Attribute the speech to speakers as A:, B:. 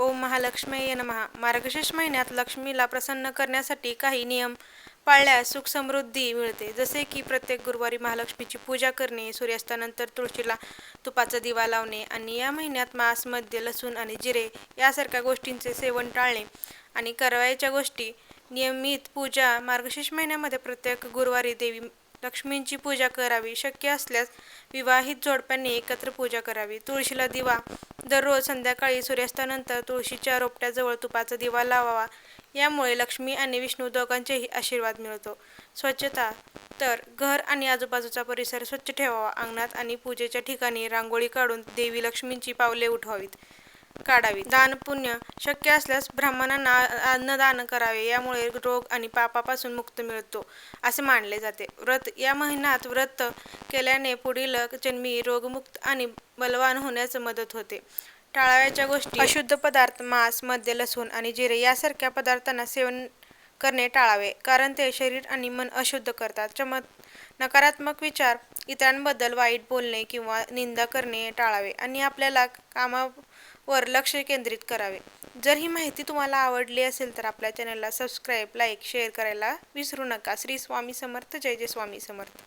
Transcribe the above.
A: ओम महालक्ष्मीये नमहा मार्गशीर्ष महिन्यात लक्ष्मीला प्रसन्न करण्यासाठी काही नियम पाळल्यास सुख समृद्धी मिळते. जसे की प्रत्येक गुरुवारी महालक्ष्मीची पूजा करणे सूर्यास्तानंतर तुळशीला तुपाचा दिवा लावणे आणि या महिन्यात मांसमध्ये लसूण आणि जिरे यासारख्या गोष्टींचे सेवन टाळणे आणि करावयाच्या गोष्टी. नियमित पूजा मार्गशीर्ष महिन्यामध्ये प्रत्येक गुरुवारी देवी लक्ष्मींची पूजा करावी. शक्य असल्यास विवाहित जोडप्यांनी एकत्र पूजा करावी. तुळशीला दिवा. दररोज संध्याकाळी सूर्यास्तानंतर तुळशीच्या रोपट्याजवळ तुपाचा दिवा लावावा. यामुळे लक्ष्मी आणि विष्णू दोघांचेही आशीर्वाद मिळतो. स्वच्छता. तर घर आणि आजूबाजूचा परिसर स्वच्छ ठेवावा. अंगणात आणि पूजेच्या ठिकाणी रांगोळी काढून देवी लक्ष्मींची पावले उठवावीत. काढावी. दान पुण्य शक्य असल्यास ब्राह्मणांना अन्नदान करावे. यामुळे रोग आणि पापापासून मुक्त मिळतो असे मानले जाते. व्रत या महिन्यात व्रत केल्याने पुढील जन्मी रोगमुक्त आणि बलवान होण्यास मदत होते. टाळाव्याच्या गोष्टी अशुद्ध पदार्थ मांस मद्य लसूण आणि जिरे यासारख्या पदार्थांना सेवन करणे टाळावे कारण ते शरीर आणि मन अशुद्ध करतात. चमत नकारात्मक विचार इतरांबद्दल वाईट बोलणे किंवा निंदा करणे टाळावे आणि आपल्याला कामा वर लक्ष केंद्रित करावे. जर ही माहिती तुम्हाला आवडली असेल तर आपल्या चॅनलला सबस्क्राईब लाईक शेअर करायला विसरू नका. श्री स्वामी समर्थ. जय जय स्वामी समर्थ.